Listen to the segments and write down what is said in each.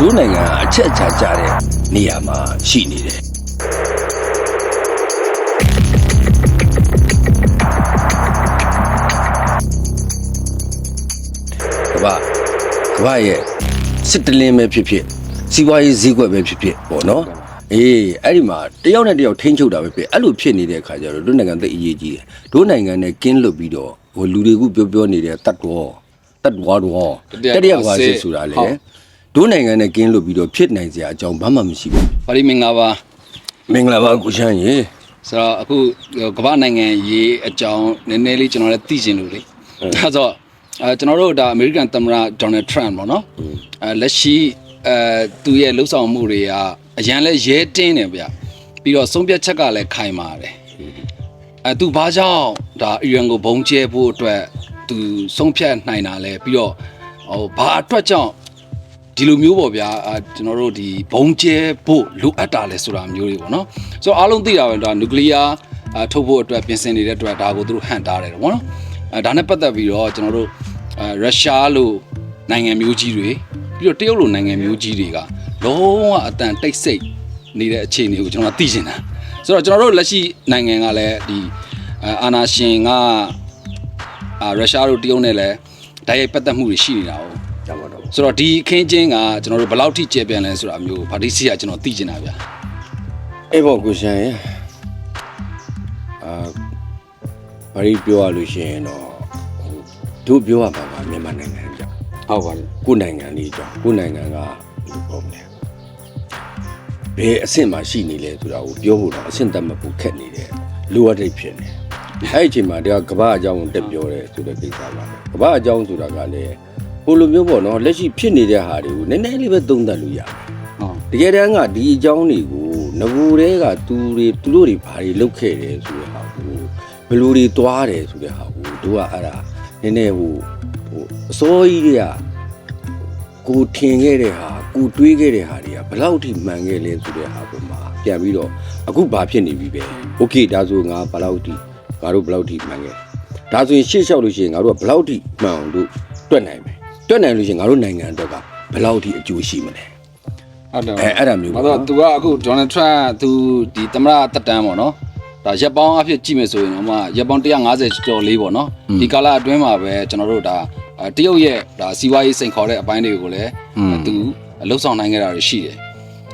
ဒိုးနိုင်ငံကအချက်အချာကျတဲ့နေရာမှာရှိနေတယ်ကမ္ဘာကမ္ဘာရဲ့စစ်တလင်းပဲဖြစ်ဖြစ်စီးပွားရေးဈေးကွက်ပဲဖြစ်ဖြစ်ပေါ့နော်အေးအဲ့ဒီမှာတယောက်နဲ့တယောက်ထိန်းချုပ်တာပဲဖြစ်အဲ့လိုဖြစ်နေတဲ့အခါကျတော့တို့နိုင်ငံသိအရေးကြီးတယ်တို့နိုင်ငံနဲ့ကင်းလွတ်ပြီးတော့ဟိုလူတွေကပြောပြောနေတဲ့တတ်တော်တတ်တော်တော်တတိယကွာစစ်ဆိုတာလေ တို့နိုင်ငံနဲ့ကင်းလွတ်ပြီးတော့ဖြစ်နိုင်စရာအကြောင်းဘာမှမရှိဘူးပါရီမင်္ဂလာပါမင်္ဂလာပါကိုရှမ်းရေဆိုတော့အခုကမ္ဘာနိုင်ငံရေးအကြောင်းနည်းနည်းလေးကျွန်တော်လည်းသိချင်လို့လေဒါဆိုအဲကျွန်တော်တို့ဒါအမေရိကန်သမ္မတဒေါ်နယ်ထရန့်ပေါ့နော်အဲလက်ရှိအဲသူရဲ့လှုပ်ဆောင်မှုတွေကအရန်လဲရဲတင်းတယ်ဗျပြီးတော့ဆုံးဖြတ်ချက်ကလည်းခိုင်ပါတယ်အဲသူဘာကြောင့်ဒါအီရန်ကိုဘုံကျဲဖို့အတွက်သူဆုံးဖြတ်နိုင်တာလဲပြီးတော့ဟိုဘာအတွက်ကြောင့် ဒီလိုမျိုးပေါ့ဗျာအာကျွန်တော်တို့ဒီဘုံကျဲဖို့လိုအပ်တာလဲဆိုတာမျိုးတွေပေါ့နော်ဆိုတော့အားလုံးသိတာပဲဒါနျူကလ িয়ার အာထုတ်ဖို့အတွက်ပြင်ဆင်နေတဲ့အတွက်ဒါကိုသူတို့ဟန်တားတယ်ပေါ့နော်အဲဒါနဲ့ပတ်သက်ပြီးတော့ကျွန်တော်တို့အဲရုရှားလိုနိုင်ငံမျိုးကြီးတွေပြီးတော့တရုတ်လိုနိုင်ငံမျိုးကြီးတွေကလုံးဝအတန်တိတ်ဆိတ်နေတဲ့အခြေအနေကိုကျွန်တော်ကသိချင်တာဆိုတော့ကျွန်တော်တို့လက်ရှိနိုင်ငံကလည်းဒီအာအာနာရှင်ကအာရုရှားတို့တရုတ်နဲ့လည်းဓာတ်ရိုက်ပတ်သက်မှုတွေရှိနေတာဟုတ်ကြောက်တော့ ဆိုတော့ဒီအခင်းချင်းကကျွန်တော်တို့ဘယ်လောက်ထိကျေပြန်လဲဆိုတာမျိုးဗာဒီစီကကျွန်တော်သိချင်တာဗျာအေးပေါ့ကိုရှမ်းရေအာဘာလို့ပြောရလို့ရှိရင်တော့ဟိုတို့ပြောရမှာပါမြန်မာနိုင်ငံကြောင့်ဟုတ်ပါပြီကိုယ်နိုင်ငံလေးကြောင့်ကိုယ်နိုင်ငံကဘယ်လိုပြောမလဲဘယ်အဆင့်မှာရှိနေလဲဆိုတာကိုပြောဖို့တော့အဆင့်တတ်မှတ်ဖို့ခက်နေတယ်လိုအပ်တဲ့ဖြစ်နေအဲ့ဒီအချိန်မှာတရားကမ္ဘာအကြောင်းကိုတက်ပြောတယ်ဆိုတဲ့ကိစ္စပါပဲကမ္ဘာအကြောင်းဆိုတာကလည်း ဟိုလိုမျိုးပေါ့နော်လက်ရှိဖြစ်နေတဲ့ဟာတွေကိုနည်းနည်းလေးပဲသုံးသပ်လို့ရတယ် ဟုတ် တကယ်တမ်းကဒီအကြောင်းတွေကိုငဘူတဲကသူတွေသူတို့တွေဘာတွေလုပ်ခဲ့တယ်ဆိုတဲ့ဟာကိုဘယ်လိုတွေသွားတယ်ဆိုတဲ့ဟာကိုတို့ကအဲ့ဒါနည်းနည်းဟိုဟိုအစိုးရကြီးတွေကကိုထင်ခဲ့တဲ့ဟာကိုတွေးခဲ့တဲ့ဟာတွေကဘယ်လောက်ထိမှန်ခဲ့လဲဆိုတဲ့ဟာကိုမှပြန်ပြီးတော့အခုဘာဖြစ်နေပြီပဲโอเคဒါဆိုငါဘယ်လောက်ထိငါတို့ဘယ်လောက်ထိမှန်ခဲ့ဒါဆိုရင်ရှေ့လျှောက်လို့ရှိရင်ငါတို့ကဘယ်လောက်ထိမှန်အောင်တို့တွက်နိုင်မယ် တွက်နိုင်လို့ရှိရင်ငါတို့နိုင်ငံအတွက်ကဘယ်လောက်ထိအကျိုးရှိမလဲဟုတ်တယ်အဲအဲ့ဒါမျိုးဘာပေါ့လို့သူကအခုဒေါ်နယ်ထရန့်သူဒီသမ္မတတက်တန်းပေါ့နော်ဒါရက်ပေါင်းအဖြစ်ကြည့်မယ်ဆိုရင်တော့မှရက်ပေါင်း150ကျော်လေးပေါ့နော်ဒီကာလအတွင်းမှာပဲကျွန်တော်တို့ဒါအဲတရုတ်ရဲ့ဒါစီးပွားရေးစိန်ခေါ်တဲ့အပိုင်းတွေကိုလည်းအဲသူလှုပ်ဆောင်နိုင်ခဲ့တာတွေရှိတယ်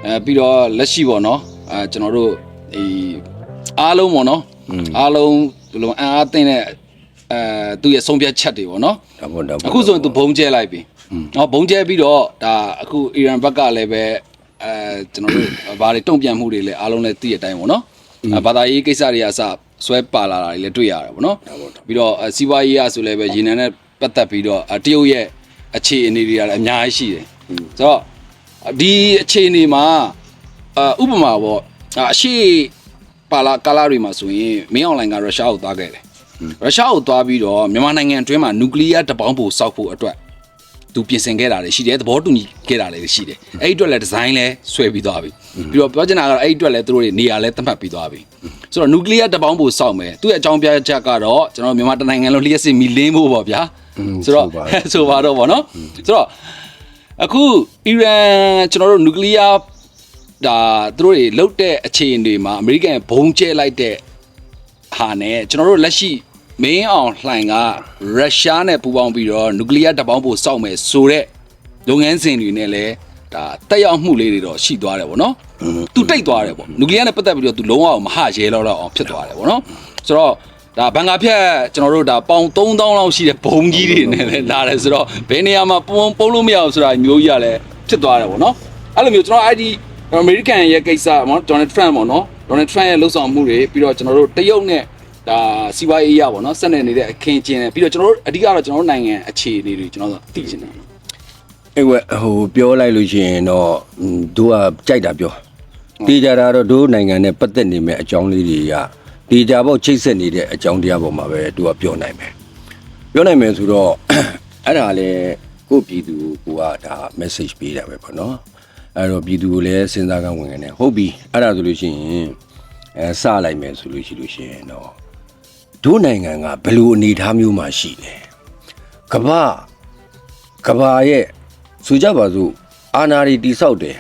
အဲပြီးတော့လက်ရှိပေါ့နော်အဲကျွန်တော်တို့ဒီအားလုံးပေါ့နော်အားလုံးဒီလိုအင်အားသိတဲ့ အဲသူ့ရဲ့ဆုံးဖြတ်ချက်တွေပေါ့နော်ဒါပေါ့ဒါပေါ့အခုဆိုရင်သူဘုံကျဲလိုက်ပြီ။နော်ဘုံကျဲပြီးတော့ဒါအခုအီရန်ဘက်ကလည်းပဲအဲကျွန်တော်တို့ဘာတွေတုံ့ပြန်မှုတွေလည်းအားလုံးလည်းသိတဲ့အတိုင်းပေါ့နော်။အဲဘာသာရေးကိစ္စတွေအစဆွဲပါလာတာတွေလည်းတွေ့ရတယ်ပေါ့နော်။ပြီးတော့အဲစီးပွားရေးအဆိုလည်းပဲရေနံနဲ့ပတ်သက်ပြီးတော့အဲတရုတ်ရဲ့အခြေအနေတွေကလည်းအများကြီးရှိတယ်။ဆိုတော့ဒီအခြေအနေမှာအဥပမာပေါ့အာအရှိပါလာကာလာတွေမှာဆိုရင်မင်းအွန်လိုင်းကရုရှားကိုသွားခဲ့တယ်။ ရုရှားကိုသွားပြီးတော့မြန်မာနိုင်ငံအတွင်းမှာနျူကလ িয়ার တပေါင်းပို့စောက်ဖို့အတွက်သူပြင်ဆင်ခဲ့တာတွေရှိတယ်သဘောတူညီခဲ့တာတွေရှိတယ်။အဲ့ဒီအတွက်လည်းဒီဇိုင်းလည်းဆွဲပြီးသွားပြီ။ပြီးတော့ပြောချင်တာကတော့အဲ့ဒီအတွက်လည်းသူတို့တွေနေရာလည်းသတ်မှတ်ပြီးသွားပြီ။ဆိုတော့နျူကလ িয়ার တပေါင်းပို့စောက်မယ်။သူ့ရဲ့အကြောင်းပြချက်ကတော့ကျွန်တော်တို့မြန်မာတိုင်းနိုင်ငံလုံးလျှက်စစ်မီလင်းဖို့ပေါ့ဗျာ။ဆိုတော့ဆိုပါတော့ဗောနော်။ဆိုတော့အခုအီရန်ကျွန်တော်တို့နျူကလ িয়ার ဒါသူတို့တွေလုတ်တဲ့အခြေအနေတွေမှာအမေရိကန်ဘုံကျဲလိုက်တဲ့ဟာနဲ့ကျွန်တော်တို့လက်ရှိ မင်းအောင်လှိုင်ကရုရှားနဲ့ပူးပေါင်းပြီးတော့နျူကလ িয়ার တပ်ပေါင်းဖို့စောက်မယ်ဆိုတဲ့လုပ်ငန်းစဉ်တွေနဲ့လည်းဒါတက်ရောက်မှုလေးတွေတော့ရှိသွားတယ်ဗောနော်သူတိတ်သွားတယ်ဗောနျူကလ িয়ার နဲ့ပတ်သက်ပြီးတော့သူလုံးဝမဟရဲတော့တော့အောင်ဖြစ်သွားတယ်ဗောနော်ဆိုတော့ဒါဘန်ကာဖြတ်ကျွန်တော်တို့ဒါပေါင်3000လောက်ရှိတဲ့ဘုံကြီးတွေနဲ့လည်းလာတယ်ဆိုတော့ဘယ်နေရာမှာပုံပုံလို့မရအောင်ဆိုတာမျိုးကြီးကလည်းဖြစ်သွားတယ်ဗောနော်အဲ့လိုမျိုးကျွန်တော်အဲ့ဒီ အမေရိကန်ရဲ့ကိစ္စပေါ့ဒေါ်နယ်ထရန့်ပေါ့နော်ဒေါ်နယ်ထရန့်ရဲ့လှုပ်ဆောင်မှုတွေပြီးတော့ကျွန်တော်တို့တရုတ်နဲ့ ဒါစီးပွားရေးအရပေါ့နော်ဆက်နေနေတဲ့အခင်းကျင်းတွေပြီးတော့ကျွန်တော်တို့အဓိကတော့ကျွန်တော်တို့နိုင်ငံအခြေအနေတွေကျွန်တော်တို့သိချင်တယ်အဲ့ဝဲဟိုပြောလိုက်လို့ရှိရင်တော့อืมတို့ကကြိုက်တာပြောတေးကြတာတော့တို့နိုင်ငံနဲ့ပတ်သက်နေမဲ့အကြောင်းလေးတွေကတေးကြပေါ့ချိတ်ဆက်နေတဲ့အကြောင်းတရားပေါ်မှာပဲတို့ကပြောနိုင်မယ်ပြောနိုင်မယ်ဆိုတော့အဲ့ဒါလေကိုယ့်ပြည်သူကိုကဒါ message ပေးတာပဲပေါ့နော်အဲ့တော့ပြည်သူကိုလည်းစဉ်းစားကဝင်နေတယ်ဟုတ်ပြီအဲ့ဒါဆိုလို့ရှိရင်အဲစလိုက်မယ်ဆိုလို့ရှိလို့ရှိရင်တော့ တို့နိုင်ငံကဘယ်လိုအနေအထားမျိုးမှာရှိလဲကမ္ဘာကဘာရဲ့ဆိုကြပါစို့အာနာရီတိဆောက်တယ်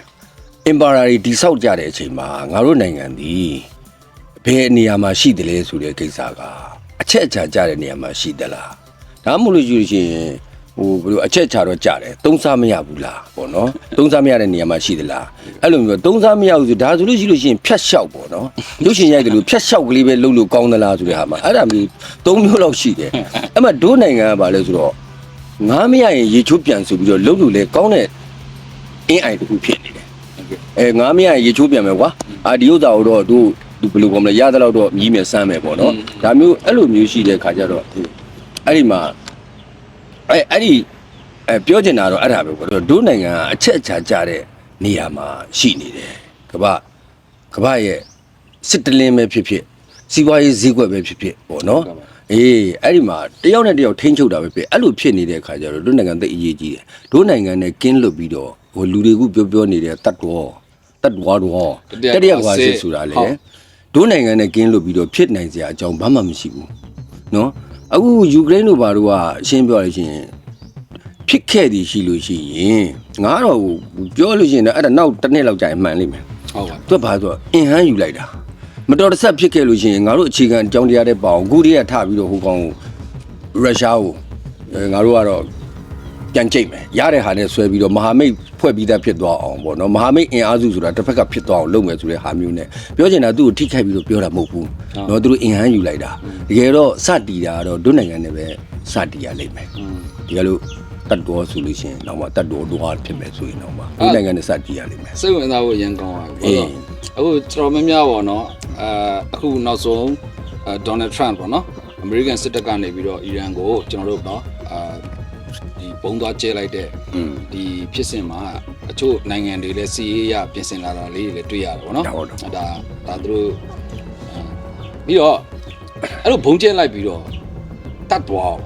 အင်ပါယာရီတိဆောက်ကြတဲ့အချိန်မှာငါတို့နိုင်ငံသည်ဘယ်နေရာမှာရှိတယ်လဲဆိုတဲ့ကိစ္စကအချက်အချာကြတဲ့နေရာမှာရှိသလားဒါမှမဟုတ်လို့ရှိလို့ရှိရင် ဟိုဘယ်လိုအချက်ချာတော့ကြတယ်သုံးစားမရဘူးလားပေါ့နော်သုံးစားမရတဲ့နေရာမှာရှိသလားအဲ့လိုမျိုးသုံးစားမရဘူးဆိုဒါဆိုလို့ရှိလို့ရှိရင်ဖြတ်လျှောက်ပေါ့နော်ရုပ်ရှင်ရိုက်တယ်လို့ဖြတ်လျှောက်ကလေးပဲလုပ်လို့ကောင်းသလားဆိုတဲ့ဟာမှာအဲ့ဒါမျိုးသုံးမျိုးလောက်ရှိတယ်အဲ့မှာဒိုးနိုင်ငံကဘာလဲဆိုတော့ငားမရရင်ရေချိုးပြန်ဆိုပြီးတော့လုပ်လို့လဲကောင်းတဲ့အင်းအိုင်တစ်ခုဖြစ်နေတယ်အဲငါမရရင်ရေချိုးပြန်မယ်ကွာအာဒီဥစ္စာကိုတော့သူသူဘယ်လိုကောမလဲရသလောက်တော့မြည်မြဆမ်းမယ်ပေါ့နော်ဒါမျိုးအဲ့လိုမျိုးရှိတဲ့ခါကျတော့အဲ့ဒီမှာ အဲအဲ့ဒီအဲပြောချင်တာတော့အဲ့ဒါပဲကွာတို့တို့နိုင်ငံကအချက်အချာကြတဲ့နေရာမှာရှိနေတယ်ကမ္ဘာကမ္ဘာရဲ့စစ်တလင်းပဲဖြစ်ဖြစ်စီးပွားရေးဈေးကွက်ပဲဖြစ်ဖြစ်ပေါ့နော်အေးအဲ့ဒီမှာတယောက်နဲ့တယောက်ထိန်းချုပ်တာပဲဖြစ်အဲ့လိုဖြစ်နေတဲ့အခါကျတော့တို့နိုင်ငံသိအရေးကြီးတယ်တို့နိုင်ငံနဲ့ကင်းလွတ်ပြီးတော့ဟိုလူတွေကပြောပြောနေတဲ့တတ်တော်တတ်တော်တော်တတိယကွာစစ်ဆိုတာလေတို့နိုင်ငံနဲ့ကင်းလွတ်ပြီးတော့ဖြစ်နိုင်စရာအကြောင်းဘာမှမရှိဘူးနော် အခုယူကရိန်းတို့ဘာတို့ကအရှင်းပြောရလို့ရှိရင်ဖြစ်ခဲ့သည်ရှိလို့ရှိရင်ငါတော့ဟိုပြောလို့ရှိရင်တော့အဲ့ဒါနောက်တစ်နှစ်လောက်ကြာရင်မှန်လိမ့်မယ်ဟုတ်ပါသူကဘာဆိုတော့အင်ဟန်းယူလိုက်တာမတော်တဆဖြစ်ခဲ့လို့ရှိရင်ငါတို့အခြေခံအကြောင်းတရားတဲ့ပေါ့အခုတည်းကထပြီးတော့ဟိုကောင်ရုရှားကိုအဲငါတို့ကတော့ ပြန်ကြိတ်မယ်ရတဲ့ဟာနဲ့ဆွဲပြီးတော့မဟာမိတ်ဖွဲ့ပြီးသားဖြစ်သွားအောင်ပေါ့နော်မဟာမိတ်အင်အားစုဆိုတာတစ်ဖက်ကဖြစ်သွားအောင်လုပ်မယ်ဆိုတဲ့ဟာမျိုးနဲ့ပြောချင်တာသူ့ကိုထိခိုက်ပြီးတော့ပြောတာမဟုတ်ဘူးနော်သူတို့အင်ဟန်းယူလိုက်တာတကယ်တော့စတီတာကတော့ဒုနိုင်ငံနဲ့ပဲစတီရလိမ့်မယ်ဒီကလို့တတ်တော်ဆိုလို့ရှိရင်တော့မှတတ်တော်တော့ဖြစ်မယ်ဆိုရင်တော့မှဒုနိုင်ငံနဲ့စတီရလိမ့်မယ်စိတ်ဝင်စားဖို့ရန်ကောင်းပါပြီအေးဘာလို့လဲအခုကျွန်တော်များများပေါ့နော်အဲအခုနောက်ဆုံးအဲဒေါ်နယ်ထရန့်ပေါ့နော်အမေရိကန်စစ်တပ်ကနေပြီးတော့အီရန်ကိုကျွန်တော်တို့နော်အာ ဒီဘုံသွားကျဲလိုက်တဲ့อืมဒီဖြစ်စဉ်မှာအချို့နိုင်ငံတွေလည်းစီရေးရပြင်ဆင်လာတာလေးတွေလည်းတွေ့ရတယ်ပေါ့နော်ဟုတ်တယ်ဒါဒါသူတို့အဲပြီးတော့အဲ့လိုဘုံကျဲလိုက်ပြီးတော့တတ်သွားအောင်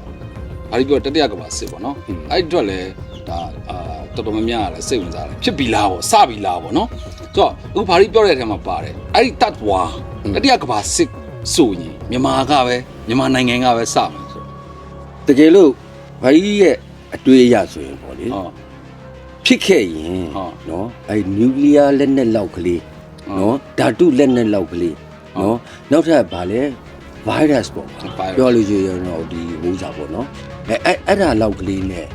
ဘာလို့ပြောတတိယကမ္ဘာစစ်ပေါ့နော်အဲ့ဒီအတွက်လည်းဒါအာတော်တော်များများကလည်းစိတ်ဝင်စားတယ်ဖြစ်ပြီလားပေါ့စပြီလားပေါ့နော်ဆိုတော့အခုဘာလို့ပြောတဲ့အထက်မှာပါတယ်အဲ့ဒီတတ်သွားတတိယကမ္ဘာစစ်ဆိုရင်မြန်မာကပဲမြန်မာနိုင်ငံကပဲစမယ်ဆိုတကယ်လို့ဘာကြီးရဲ့ အတွေ့အရဆိုရင်ပေါ့လေဟုတ် ဖြစ်ခဲ့ရင်ဟုတ်နော်အဲနျူကလ িয়ার လက်နက်လောက်ကလေးဟုတ်နော်ဓာတုလက်နက်လောက်ကလေးနော်နောက်ထပ်ဗာလဲ virus ပေါ့ virus ပြောလို့ရှိရင်တော့ဒီဟိုးစားပေါ့နော်အဲအဲ့အဲ့ဒါလောက်ကလေးနဲ့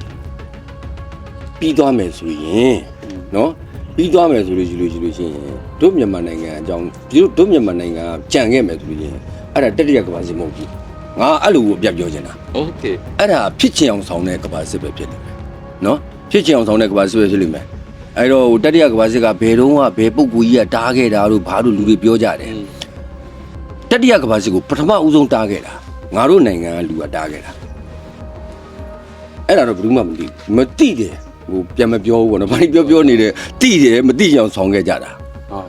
ပြီးသွားမယ်ဆိုရင်နော်ပြီးသွားမယ်ဆိုလို့ရှိလို့ရှိလို့ရှိရင်တို့မြန်မာနိုင်ငံအကြောင်းဒီတို့တို့မြန်မာနိုင်ငံကကြံခဲ့မယ်ဆိုလို့ရှိရင်အဲ့ဒါတတိယကမ္ဘာစစ်မဟုတ်ဘူး ငါအဲ့လိုကိုအပြတ်ပြောချင်တာ โอเค အဲ့ဒါဖြစ်ချင်အောင်ဆောင်တဲ့ကဘာစစ်ပဲဖြစ်နေမယ်နော်ဖြစ်ချင်အောင်ဆောင်တဲ့ကဘာစစ်ပဲဖြစ်လိမ့်မယ်အဲ့တော့ဟိုတတိယကဘာစစ်ကဘယ်တော့မှဘယ်ပုဂ္ဂိုလ်ကြီးကတားခဲ့တာလို့ဘာလို့လူတွေပြောကြတယ်တတိယကဘာစစ်ကိုပထမဦးဆုံးတားခဲ့တာငါတို့နိုင်ငံကလူကတားခဲ့တာအဲ့ဒါတော့ဘယ်သူမှမသိဘူးမသိတယ်ဟိုပြန်မပြောဘူးပေါ့နော်ဘာလို့ပြောပြောနေတယ်သိတယ်မသိကြအောင်ဆောင်ခဲ့ကြတာ ဟုတ်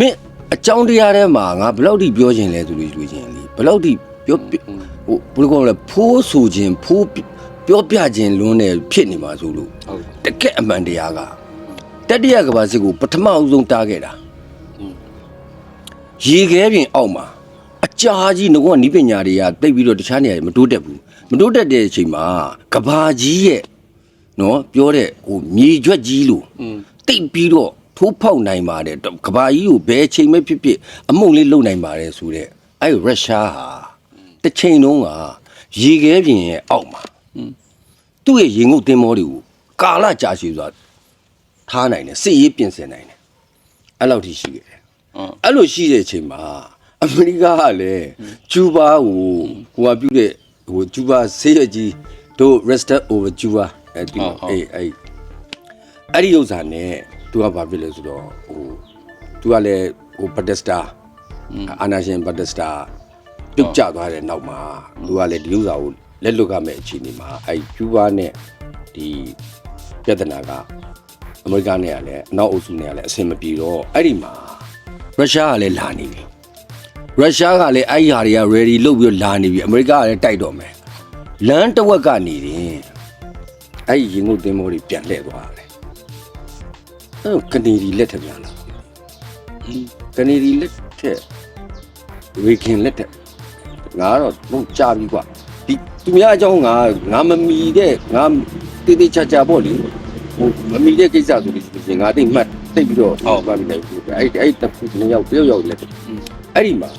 မင်းအကြောင်းတရားထဲမှာငါဘယ်လောက်ထိပြောခြင်းလဲဆိုလို့ဆိုရင်လေဘယ်လောက်ထိ ပြောပြဟိုဘယ်လိုကောလဲဖိုးဆိုခြင်းဖိုးပြောပြခြင်းလွန်းတယ်ဖြစ်နေမှာဆိုလို့ဟုတ်တကက်အမှန်တရားကတတိယကဘာစစ်ကိုပထမအဦးဆုံးတားခဲ့တာရေခဲပြင်အောက်မှာအကြာကြီးငကောနီးပညာတွေကတိတ်ပြီးတော့တခြားနေရာတွေမတိုးတက်ဘူးမတိုးတက်တဲ့အချိန်မှာကဘာကြီးရဲ့နော်ပြောတဲ့ဟိုမြေကျွက်ကြီးလို့อืมတိတ်ပြီးတော့ထိုးဖောက်နိုင်ပါတယ်ကဘာကြီးကိုဘယ်ချိန်မှဖြစ်ဖြစ်အမုံလေးလုံနိုင်ပါတယ်ဆိုတဲ့အဲ့ရုရှားဟာ တစ်ချိန်လုံးကရေခဲပြင်ရဲ့အောက်မှာသူ့ရဲ့ရေငုပ်တင်မောတွေကိုကာလကြာရှည်စွာထားနိုင်တယ်စစ်ရေးပြင်ဆင်နိုင်တယ်အဲ့လောက်ထိရှိခဲ့တယ်ဟုတ်အဲ့လိုရှိတဲ့အချိန်မှာအမေရိကကလည်းကျူးဘားကိုဟိုကပြုတဲ့ဟိုကျူးဘားဆေးရကြီးတို့ rested over cuba အဲ့ဒီမှာအေးအဲ့အဲ့ဒီဥစ္စာနဲ့သူကဘာဖြစ်လဲဆိုတော့ဟိုသူကလည်းဟိုဘတ်တစတာအာနာရှင်ဘတ်တစတာ ပြုတ်ကျသွားတဲ့နောက်မှာသူကလည်းဒီဥစ္စာကိုလက်လွတ်ကမဲ့အခြေအနေမှာအဲ့ကျူးဘားနဲ့ဒီပြဿနာကအမေရိကန်နဲ့ကလည်းအနောက်အုပ်စုနဲ့ကလည်းအဆင်မပြေတော့အဲ့ဒီမှာရုရှားကလည်းလာနေပြီရုရှားကလည်းအဲ့ဒီဟာတွေက ready လုပ်ပြီးတော့လာနေပြီအမေရိကကလည်းတိုက်တော့မယ်လမ်းတစ်ဝက်ကနေရင်အဲ့ဒီရင်ငုတ်သင်းမောတွေပြန်လှည့်သွားတယ်အဲ့တော့ကနေဒီလက်ထက်ပြန်လာကနေဒီလက်ထက်ဝေခင်လက်ထက် ငါကတော့ဘုံကြာပြီကွာဒီသူများအကြောင်းငါငါမမီတဲ့ငါတေးသေးချာချာပေါ့လေဟိုမမီတဲ့ကိစ္စဆိုလို့ရှိရင်ငါတိတ်မှတ်တိတ်ပြီးတော့ဟောပါပြီလေအဲ့အဲ့တစ်ခုနှစ်ယောက်တယောက်ယောက်လက်အဲ့ဒီမှာ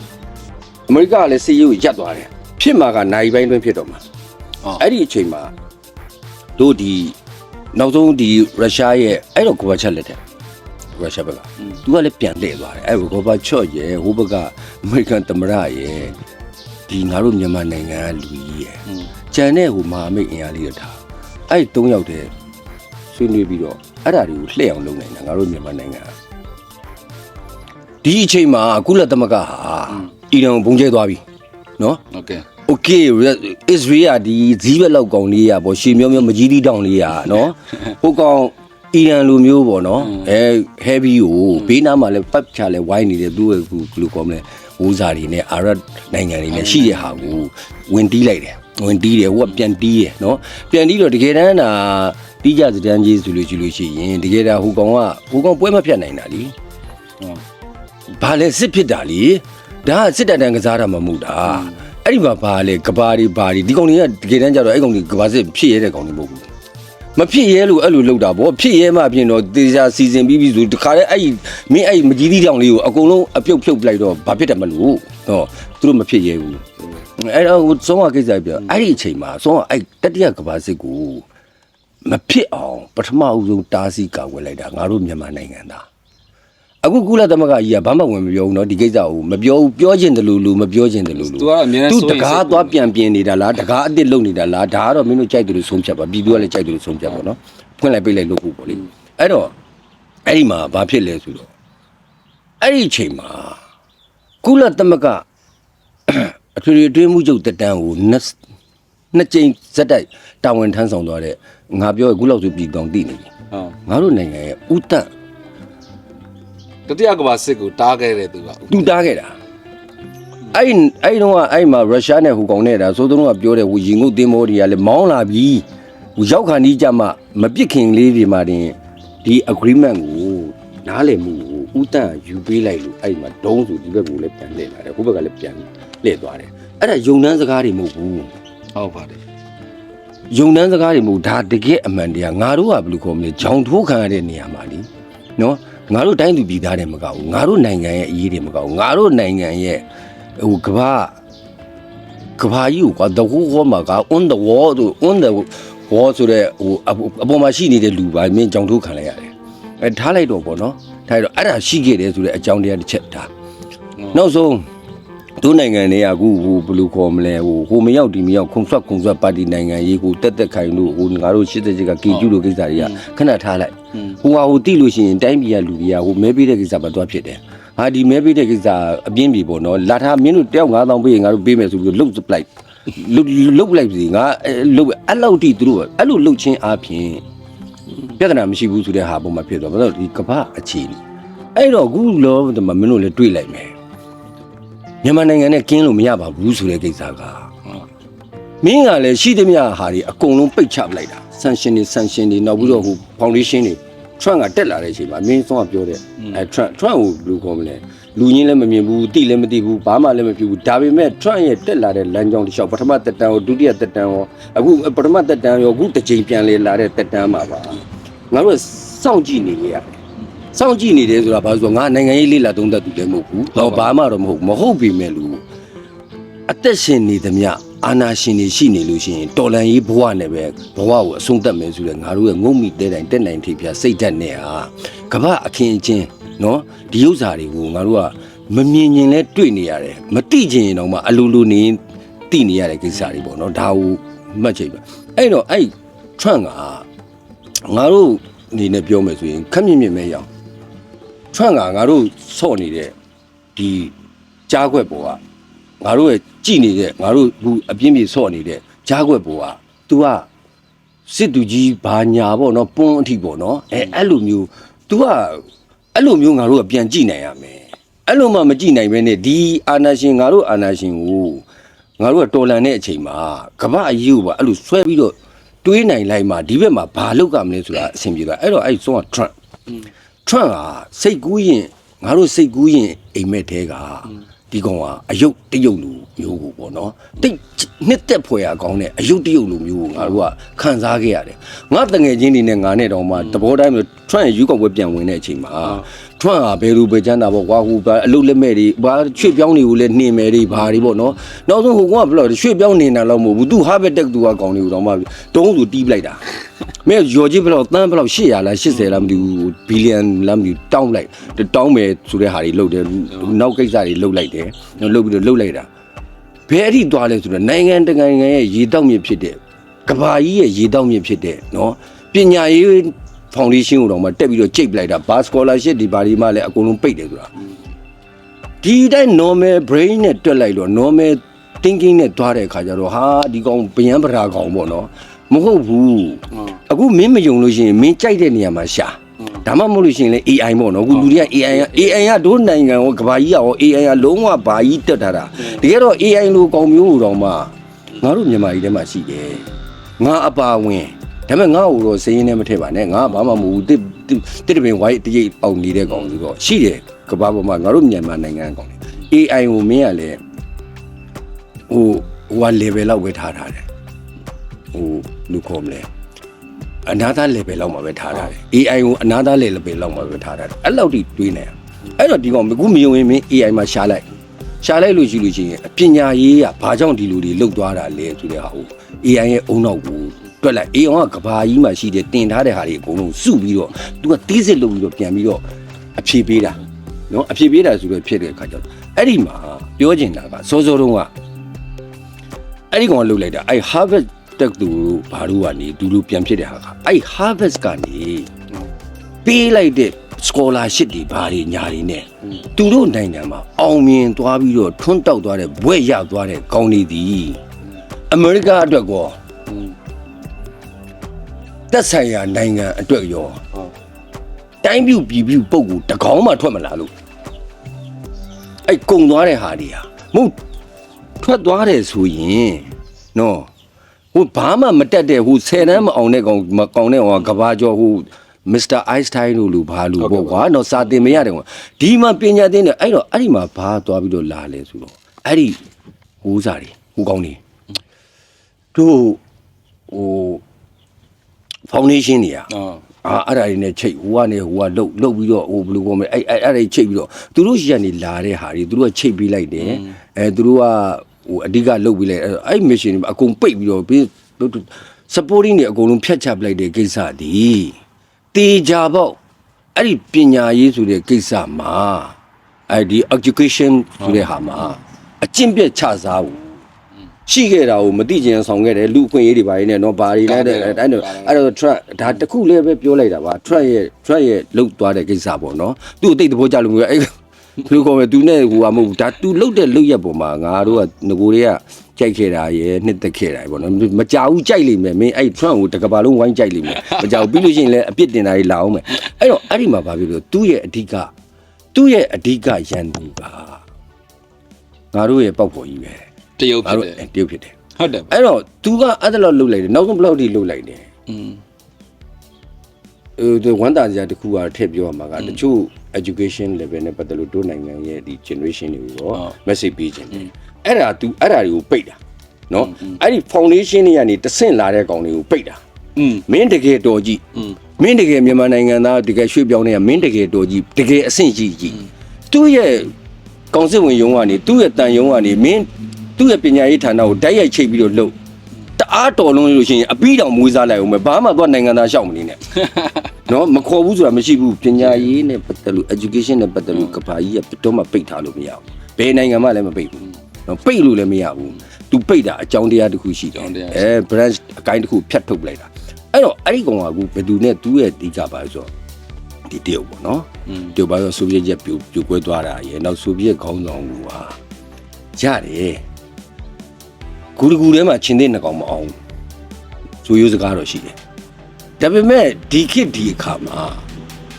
အမေရိကကလည်းစီးရီးကိုရပ်သွားတယ်ဖြစ်မှာကနိုင်ပိုင်းတွင်းဖြစ်တော့မှာဟုတ်အဲ့ဒီအချိန်မှာတို့ဒီနောက်ဆုံးဒီရုရှားရဲ့အဲ့တော့ကိုဗချက်လက်ထက်ရုရှားဘက်ကသူကလည်းပြန်လှည့်သွားတယ်အဲ့ကိုဗချော့ရဲ့ဟိုဘက်ကအမေရိကန်သမ္မတရဲ့ ဒီငါတို့မြန်မာနိုင်ငံကလူကြီးရယ်ကြံတဲ့ဟိုမဟာမိတ်အင်အားလေးရထားအဲ့၃ယောက်တည်းဆွေးနွေးပြီးတော့အဲ့ဒါတွေကိုလှည့်အောင်လုပ်နိုင်တာငါတို့မြန်မာနိုင်ငံဒီအချိန်မှာကုလသမဂ္ဂဟာအီရန်ဘုံကျဲသွားပြီနော်ဟုတ်ကဲ့ okay israel ကဒီဇီးဘက်လောက်ကောင်လေးရပေါ့ရှေမျိုးမျိုးမကြီးတီးတောင်လေးရနော်ဟိုကောင်အီရန်လူမျိုးပေါ့နော်အဲ heavy ကိုဘေးနားမှာလည်းပတ်ချလဲဝိုင်းနေတယ်သူ့ကိုဘယ်လိုကောမလဲ ဟိုးစာတွေနဲ့အာရဗ်နိုင်ငံတွေနဲ့ရှိတဲ့ဟာကိုဝင်တီးလိုက်တယ်ဝင်တီးတယ်ဟိုကပြန်တီးတယ်နော်ပြန်တီးတော့တကယ်တမ်းဒါတီးကြစတန်းကြီးဆိုလို့ရှိလို့ရှိရင်တကယ်ဒါဟိုကောင်ကဟိုကောင်ပွဲမဖြတ်နိုင်တာလीဘာလဲစစ်ဖြစ်တာလीဒါကစစ်တပ်တန်းကစားတာမမှုတာအဲ့ဒီမှာဘာလဲကဘာတွေဘာတွေဒီကောင်တွေကတကယ်တမ်းကျတော့အဲ့ကောင်တွေကဘာစစ်ဖြစ်ရတဲ့ကောင်တွေမဟုတ်ဘူး မဖြစ်ရဲလို့အဲ့လိုလုပ်တာဗောဖြစ်ရဲမှပြင်တော့တေချာစီစဉ်ပြီးပြီဆိုတခါတည်းအဲ့မင်းအဲ့မကြီးသီးတောင်လေးကိုအကုန်လုံးအပြုတ်ဖြုတ်ပလိုက်တော့ဘာဖြစ်တယ်မလို့ဟောသူတို့မဖြစ်ရဲဘူးအဲ့တော့ဟိုဆုံးမကိစ္စပြအဲ့ဒီအချိန်မှာဆုံးမအဲ့တတိယကဘာစစ်ကိုမဖြစ်အောင်ပထမအဦးဆုံးတားဆီးကာကွယ်လိုက်တာငါတို့မြန်မာနိုင်ငံသား အခုကုလသမဂ္ဂကြီးကဘာမှဝင်မပြောဘူးเนาะဒီကိစ္စကိုမပြောဘူးပြောချင်တယ်လို့လို့မပြောချင်တယ်လို့လို့ သူကအမြဲတမ်း သူ စိုး တ ရိမ် ကားသွားပြန်ပြင်နေတာလားတကားအစ်စ်လုပ်နေတာလားဒါကတော့မင်းတို့ကြိုက်တယ်လို့ဆုံးဖြတ်ပါပြည်သူကလည်းကြိုက်တယ်လို့ဆုံးဖြတ်ပါเนาะဖွင့်လိုက်ပိတ်လိုက်လို့ခုပေါ့လေအဲ့တော့အဲ့ဒီမှာဘာဖြစ်လဲဆိုတော့အဲ့ဒီအချိန်မှာကုလသမဂ္ဂအထွေထွေအတွင်းမှုချုပ်တက်တန်းကိုနှစ်နှစ်ကြိမ်ဇက်တိုက်တာဝန်ထမ်းဆောင်သွားတဲ့ငါပြောရခုလောက်ဆိုပြည်ကောင်တည်နေပြီ ဟုတ် ငါတို့နိုင်ငံရဲ့ဥတ္တ တတိယကမ္ဘာစစ်ကိုတားခဲ့တဲ့သူကတူတားခဲ့တာအဲ့အဲ့တော့ကအဲ့မှာရုရှားနဲ့ဟူကောင်နဲ့တာသို့သုံးကပြောတဲ့ဟိုရင်ငုတ်သင်းမောတွေကလည်းမောင်းလာပြီဟိုရောက်ခါနီးကြမှာမပစ်ခင်လေးတွေမှာတင်ဒီ agreement ကိုနားလည်မှုကိုဥတန့်ယူပေးလိုက်လို့အဲ့မှာဒုံးဆိုဒီဘက်ကိုလည်းပြန်လှည့်လာတယ်ဟိုဘက်ကလည်းပြန်လှည့်သွားတယ်အဲ့ဒါယုံနှန်းစကားတွေမဟုတ်ဘူးဟုတ်ပါတယ်ယုံနှန်းစကားတွေမဟုတ်ဒါတကယ်အမှန်တရားငါတို့ကဘယ်လိုခေါ်မလဲဂျောင်ထိုးခံရတဲ့နေရာမှာလीနော် ငါတို့တိုင်းသူပြည်သားတွေမကောက်ဘူးငါတို့နိုင်ငံရဲ့အရေးတွေမကောက်ဘူးငါတို့နိုင်ငံရဲ့ဟိုကဘာကဘာကြီးကိုကွာတကူဟောမှာက on the wall တို့ on the wall ဆိုတဲ့ဟိုအပေါ်အပေါ်မှာရှိနေတဲ့လူပါမင်းဂျောင်ထိုးခံလိုက်ရတယ်အဲထားလိုက်တော့ပေါ့နော်ထားလိုက်တော့အဲ့ဒါရှိခဲ့တယ်ဆိုတဲ့အကြောင်းတရားတစ်ချက်ဒါနောက်ဆုံးတို့နိုင်ငံတွေကအခုဟိုဘယ်လိုခေါ်မလဲဟိုဟိုမရောက်ဒီမရောက်ခုံဆွတ်ခုံဆွတ်ပါတီနိုင်ငံရေးကိုတက်တက်ခိုင်လို့ဟိုငါတို့ရှစ်တဲ့ချက်ကကေကျူလို့ကိစ္စတွေကခဏထားလိုက် ဟိုဟာဟိုတိလို့ရှိရင်တိုင်းပြည်ကလူတွေကဟိုမဲပေးတဲ့ကိစ္စပဲသွားဖြစ်တယ်ဟာဒီမဲပေးတဲ့ကိစ္စအပြင်းပြီပေါ့နော်လာထားမင်းတို့တယောက်9000ပေးရင်ငါတို့ပေးမယ်ဆိုပြီးလုတ်ပလိုက်လုတ်လုတ်ပလိုက်ပြီငါလုတ်အဲ့လောက်တိသူတို့အဲ့လိုလုတ်ချင်းအားဖြင့်ပြဿနာမရှိဘူးဆိုတဲ့ဟာပုံမှာဖြစ်သွားဘာလို့ဒီကမ္ဘာအခြေအနေအဲ့တော့အခုလောကမှာမင်းတို့လည်းတွေးလိုက်မယ်မြန်မာနိုင်ငံနဲ့ကင်းလို့မရပါဘူးဆိုတဲ့ကိစ္စကမင်းကလည်းရှိသမျှဟာတွေအကုန်လုံးပိတ်ချပလိုက်တာဆန်ရှင်တွေဆန်ရှင်တွေနောက်ပြီးတော့ဟိုဖောင်ဒေးရှင်းတွေ Trump ကတက်လာတဲ့အချိန်မှာမင်းဆုံးကပြောတဲ့အဲ Trump Trump ကိုဘယ်လိုခေါ်မလဲလူချင်းလည်းမမြင်ဘူးတိလည်းမတိဘူးဘာမှလည်းမဖြစ်ဘူးဒါပေမဲ့ Trump ရဲ့တက်လာတဲ့လမ်းကြောင်းတစ်လျှောက်ပထမတက်တန်းရောဒုတိယတက်တန်းရောအခုပထမတက်တန်းရောအခုတစ်ချိန်ပြန်လေလာတဲ့တက်တန်းမှာပါငါတို့ကစောင့်ကြည့်နေကြရတယ်စောင့်ကြည့်နေတယ်ဆိုတာဘာလို့ဆိုတော့ငါနိုင်ငံရေးလေးလာသုံးသက်သူလည်းမဟုတ်ဘူး။တော့ဘာမှတော့မဟုတ်ဘူးမဟုတ်ပြီမဲ့လူအသက်ရှင်နေသမျှ အာနာရှင်တွေရှိနေလို့ရှိရင်တော်လန်ရေးဘဝနဲ့ပဲဘဝကိုအဆုံးသတ်မယ်ဆိုတဲ့ငါတို့ရဲ့ငုံမိတဲတိုင်းတက်နိုင်ထိပ်ပြစိတ်ဓာတ်နဲ့ဟာကမ္ဘာအခင်းအချင်းနော်ဒီဥစ္စာတွေကိုငါတို့ကမမြင်ရင်လဲတွေ့နေရတယ်မတိချင်ရင်တော့မှအလိုလိုနေရင်တိနေရတဲ့ကိစ္စတွေပေါ့နော်ဒါကိုမှတ်ချိတ်ပါအဲ့တော့အဲ့ Trump ကငါတို့အနေနဲ့ပြောမယ်ဆိုရင်ခက်မြင့်မြင့်ပဲရအောင်ထွန့်ကငါတို့ဆော့နေတဲ့ဒီကြားခွက်ပေါ်က ငါတို့ရဲ့ကြည်နေတဲ့ငါတို့အခုအပြင်းပြေဆော့နေတဲ့ကြားခွက်ပေါ်က तू ကစစ်တူကြီးဘာညာပေါ့နော်ပွန်းအထိပေါ့နော်အဲအဲ့လိုမျိုး तू ကအဲ့လိုမျိုးငါတို့ကပြန်ကြည့်နိုင်ရမယ်အဲ့လိုမှမကြည့်နိုင်ဘဲနဲ့ဒီအာနာရှင်ငါတို့အာနာရှင်ကိုငါတို့ကတော်လန်တဲ့အချိန်မှာကမ္ဘာအရေးကိုပါအဲ့လိုဆွဲပြီးတော့တွေးနိုင်လိုက်မှဒီဘက်မှာဘာလောက်ကမလဲဆိုတာအဆင်ပြေသွားအဲ့တော့အဲ့ဆုံးက Trump Trump ကစိတ်ကူးရင်ငါတို့စိတ်ကူးရင်အိမ်မက်တဲက ဒီကောင်ကအယုတ်တယုတ်လူမျိုးကိုပေါ့နော်တိတ်နှစ်သက်ဖွယ်ရကောင်းတဲ့အယုတ်တယုတ်လိုမျိုးကိုငါတို့ကခံစားခဲ့ရတယ်ငါတငယ်ချင်းတွေနဲ့ငါနဲ့တော့မှတဘောတိုင်းမျိုးထွန့်ရယူကောက်ပွဲပြန်ဝင်တဲ့အချိန်မှာ ထွန့်ဟာဘယ်လိုပဲချမ်းသာပေါ့ကွာဟိုအလုတ်လက်မဲ့တွေဘာရွှေ့ပြောင်းတွေကိုလည်းနှင်မယ်တွေဘာတွေပေါ့နော်နောက်ဆုံးဟိုကောင်ကဘယ်လိုရွှေ့ပြောင်းနေတာတော့မဟုတ်ဘူးသူဟာဘက်တက်သူကကောင်းနေဦးတော့မှတုံးဆိုတီးပလိုက်တာမဲရော်ကြီးဘယ်လောက်တန်းဘယ်လောက်800လား80လားမသိဘူးဘီလီယံလားမသိဘူးတောင်းလိုက်တောင်းမယ်ဆိုတဲ့ဟာတွေလုပ်တယ်နောက်ကိစ္စတွေလုပ်လိုက်တယ်လုပ်ပြီးတော့လုပ်လိုက်တာဘယ်အထိသွားလဲဆိုတော့နိုင်ငံတကာနိုင်ငံရဲ့ရေတောက်မြစ်ဖြစ်တဲ့ကဘာကြီးရဲ့ရေတောက်မြစ်ဖြစ်တဲ့နော်ပညာရေး ဖောင်ဒေးရှင်းကိုတော့မှတက်ပြီးတော့ကြိတ်ပလိုက်တာဘာစကောလာရှစ်ဒီဘာဒီမှလည်းအကုန်လုံးပိတ်တယ်ဆိုတာဒီတိုင်း normal brain နဲ့တွက်လိုက်တော့ normal thinking နဲ့သွားတဲ့အခါကျတော့ဟာဒီကောင်ဗျံပရာကောင်ပေါ့နော်မဟုတ်ဘူးအခုမင်းမယုံလို့ရှိရင်မင်းကြိုက်တဲ့နေရာမှာရှာဒါမှမဟုတ်လို့ရှိရင်လေ AI ပေါ့နော်အခုလူတွေက AI က AI ကတို့နိုင်ငံရောကဘာကြီးရော AI ကလုံးဝဘာကြီးတက်ထားတာတကယ်တော့ AI လိုကောင်မျိုးကိုတော့မှငါတို့မြန်မာပြည်ထဲမှာရှိတယ်ငါအပါဝင် ဒါပေမဲ့ငါ့ကိုတော့စည်ရင်းနဲ့မထည့်ပါနဲ့ငါဘာမှမဟုတ်ဘူးတစ်တစ်တပင်ဝိုင်းတရိပ်အောင်နေတဲ့ကောင်ဆိုတော့ရှိတယ်ကဘာပေါ်မှာငါတို့မြန်မာနိုင်ငံကောင်လေ AI ကိုမင်းကလည်းဟိုဟိုက level လောက်ပဲထားထားတယ်ဟိုလူခေါ်မလဲအနာသား level လောက်မှာပဲထားထားတယ် AI ကိုအနာသား level လောက်မှာပဲထားထားတယ်အဲ့လောက်ထိတွေးနေရအဲ့တော့ဒီကောင်အခုမယုံရင်မင်း AI မှာရှာလိုက်ရှာလိုက်လို့ရှိလို့ရှိရင်အပညာရေးကဘာကြောင့်ဒီလိုတွေလုတ်သွားတာလဲဆိုတဲ့ဟာကို AI ရဲ့အုံနောက်ကို တွက်လိုက် AI ကကဘာကြီးမှာရှိတဲ့တင်ထားတဲ့ဟာတွေအကုန်လုံးစုပြီးတော့သူကတီးစစ်လုပ်ပြီးတော့ပြန်ပြီးတော့အဖြေပေးတာနော်အဖြေပေးတာဆိုတော့ဖြစ်တဲ့အခါကျတော့အဲ့ဒီမှာပြောချင်တာကစောစောတုန်းကအဲ့ဒီကောင်ကလှုပ်လိုက်တာအဲ့ Harvard တက်သူတို့ဘာလို့ကနေဒူလူပြန်ဖြစ်တဲ့ဟာကအဲ့ Harvard ကနေပေးလိုက်တဲ့ scholarship တွေဘာတွေညာတွေနဲ့သူတို့နိုင်ငံမှာအောင်မြင်သွားပြီးတော့ထွန်းတောက်သွားတဲ့ဘွဲ့ရသွားတဲ့ကောင်းနေသည်အမေရိကအတွက်ကော သက်ဆိုင်ရာနိုင်ငံအတွက်ရောတိုင်းပြူပြည်ပြူပုံကူတကောင်းမှထွက်မလာလို့အဲ့ကုံသွားတဲ့ဟာတွေဟာမဟုတ်ထွက်သွားတယ်ဆိုရင်နော်ဟိုဘာမှမတက်တဲ့ဟို10တန်းမအောင်တဲ့ကောင်မကောင်တဲ့ကောင်ကကဘာကျော်ဟိုမစ္စတာအိုင်စတိုင်းတို့လူဘာလူပေါ့ကွာနော်စာတင်မရတယ်ကွာဒီမှာပညာသင်တယ်အဲ့တော့အဲ့ဒီမှာဘာသွားပြီးတော့လာလဲဆိုတော့အဲ့ဒီဟိုးစားတွေဟိုကောင်းတွေတို့ဟို ဖောင်ဒေးရှင်းတွေอ่ะအော်အာအဲ့ဒါတွေနဲ့ချိတ်ဟိုကနေဟိုကလှုပ်လှုပ်ပြီးတော့ဟိုဘယ်လိုကောမလဲအဲ့အဲ့အဲ့ဒါတွေချိတ်ပြီးတော့သူတို့ရှိကနေလာတဲ့ဟာတွေသူတို့ကချိတ်ပေးလိုက်တယ်အဲသူတို့ကဟိုအဓိကလှုပ်ပြီးလိုက်အဲ့အဲ့ mission တွေအကုန်ပိတ်ပြီးတော့ပြီး supporting တွေအကုန်လုံးဖြတ်ချပလိုက်တဲ့ကိစ္စဒီတေချာပေါ့အဲ့ဒီပညာရေးဆိုတဲ့ကိစ္စမှာအဲ့ဒီ education ဆိုတဲ့ဟာမှာအကျင့်ပြတ်ချစားဘူး ရှိခဲ့တာကိုမသိကျင်ဆောင်ခဲ့တယ်လူအခွင့်အရေးတွေဘာတွေနဲ့တော့ဘာတွေလဲတဲ့အဲ့တော့အဲ့တော့ truck ဒါတစ်ခုလေးပဲပြောလိုက်တာပါ truck ရဲ့ truck ရဲ့လုတ်သွားတဲ့ကိစ္စပေါ့နော်သူ့အသိတဘောကြလို့မျိုးအဲ့လူကောပဲသူနဲ့ဟိုဟာမဟုတ်ဘူးဒါသူလုတ်တဲ့လုတ်ရက်ပေါ်မှာငါတို့ကငကိုတွေကကြိုက်ခဲ့တာရယ်နှစ်သက်ခဲ့တာရယ်ပေါ့နော်မကြောက်ဘူးကြိုက်လိမ့်မယ်မင်းအဲ့ truck ကိုတစ်ကဘာလုံးဝိုင်းကြိုက်လိမ့်မယ်မကြောက်ဘူးပြီးလို့ရှိရင်လည်းအပြစ်တင်တာကြီးလာအောင်မယ်အဲ့တော့အဲ့ဒီမှာဘာဖြစ်လို့သူ့ရဲ့အဓိကသူ့ရဲ့အဓိကရန်သူကငါတို့ရဲ့ပေါက်ပေါ်ကြီးပဲ တရုတ်ဖြစ်တယ်တရုတ်ဖြစ်တယ်ဟုတ်တယ်အဲ့တော့ तू ကအဲ့ဒါလောက်လုတ်လိုက်တယ်နောက်ဆုံးဘလောက်ထိလုတ်လိုက်တယ်อืมအဲဝန်တာစရာတခုကထည့်ပြောရမှာကတချို့ education level နဲ့ပတ်သက်လို့တို့နိုင်ငံရဲ့ဒီ generation တွေကိုရော message ပေးခြင်းတယ်အဲ့ဒါ तू အဲ့ဒါတွေကိုပိတ်တာနော်အဲ့ဒီ foundation တွေကနေတဆင့်လာတဲ့ကောင်တွေကိုပိတ်တာမင်းတကယ်တော်ကြီးမင်းတကယ်မြန်မာနိုင်ငံသားတကယ်ရွှေ့ပြောင်းနေရမင်းတကယ်တော်ကြီးတကယ်အဆင့်ကြီးကြီးသူ့ရဲ့ကောင်စစ်ဝင်ရုံးကနေသူ့ရဲ့တန်ရုံးကနေမင်း သူ့ရဲ့ပညာရေးဌာနကိုတိုက်ရိုက်ချိတ်ပြီးတော့လှုပ်တအားတော်လုံးလို့ရှိရင်အပီးတောင်မွေးစားလိုက်အောင်ပဲဘာမှတော့နိုင်ငံသားရှောက်မနေနဲ့နော်မခေါ်ဘူးဆိုတာမရှိဘူးပညာရေးနဲ့ပတ်သက်လို့ education နဲ့ပတ်သက်လို့ကဘာကြီးကတော့မှပိတ်ထားလို့မရဘူးဘယ်နိုင်ငံမှလည်းမပိတ်ဘူးနော်ပိတ်လို့လည်းမရဘူးသူပိတ်တာအကြောင်းတရားတစ်ခုရှိတယ်အဲ branch အကိုင်းတစ်ခုဖြတ်ထုတ်လိုက်တာအဲ့တော့အဲ့ဒီကောင်ကအခုဘယ်သူနဲ့သူ့ရဲ့ဒီကပါလဲဆိုတော့ဒီတရုတ်ပေါ့နော်อืมတရုတ်ပါဆိုဆိုဗီယက်ရက်ပြိုပြိုကွဲသွားတာရယ်နောက်ဆိုဗီယက်ခေါင်းဆောင်ကရတယ် ဂူရဂူထဲမှာချင်းတဲ့နှကောင်မအောင်ဆိုရိုးစကားတော့ရှိတယ်ဒါပေမဲ့ဒီခေတ်ဒီအခါမှာ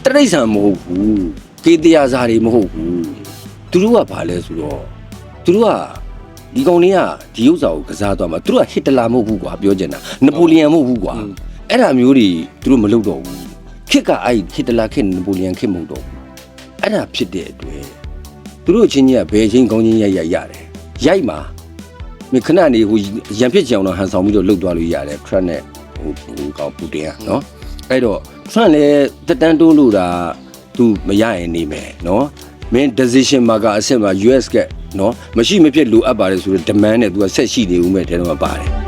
တရိษံမဟုတ်ဘူးကေတရားစာတွေမဟုတ်ဘူးသူတို့ကဘာလဲဆိုတော့သူတို့ကဒီကောင်တွေကဒီဥစ္စာကိုကစားသွားမှာသူတို့ကဟစ်တလာမဟုတ်ဘူးကွာပြောချင်တာနပိုလီယန်မဟုတ်ဘူးကွာအဲ့ဒါမျိုးတွေသူတို့မလုပ်တော့ဘူးခေတ်ကအဲ့ဟစ်တလာခေတ်နပိုလီယန်ခေတ်မဟုတ်တော့ဘူးအဲ့ဒါဖြစ်တဲ့အတွက်သူတို့ချင်းကြီးကဘယ်ချင်းကောင်းချင်းရိုက်ရိုက်ရတယ်ရိုက်မှာ မင်းခဏနေဟိုရန်ဖြစ်ကြအောင်တော့ဟန်ဆောင်ပြီးတော့လှုပ်သွားလို့ရတယ် Trump နဲ့ဟိုဟိုကောင်ပူတင်อ่ะเนาะအဲ့တော့ Trump လည်းတက်တန်းတိုးလို့တာသူမရရင်နေမယ်เนาะမင်း decision maker အဆင့်မှာ US ကเนาะမရှိမဖြစ်လိုအပ်ပါတယ်ဆိုတော့ demand နဲ့သူကဆက်ရှိနေဦးမယ်တဲ့တော့ပါတယ်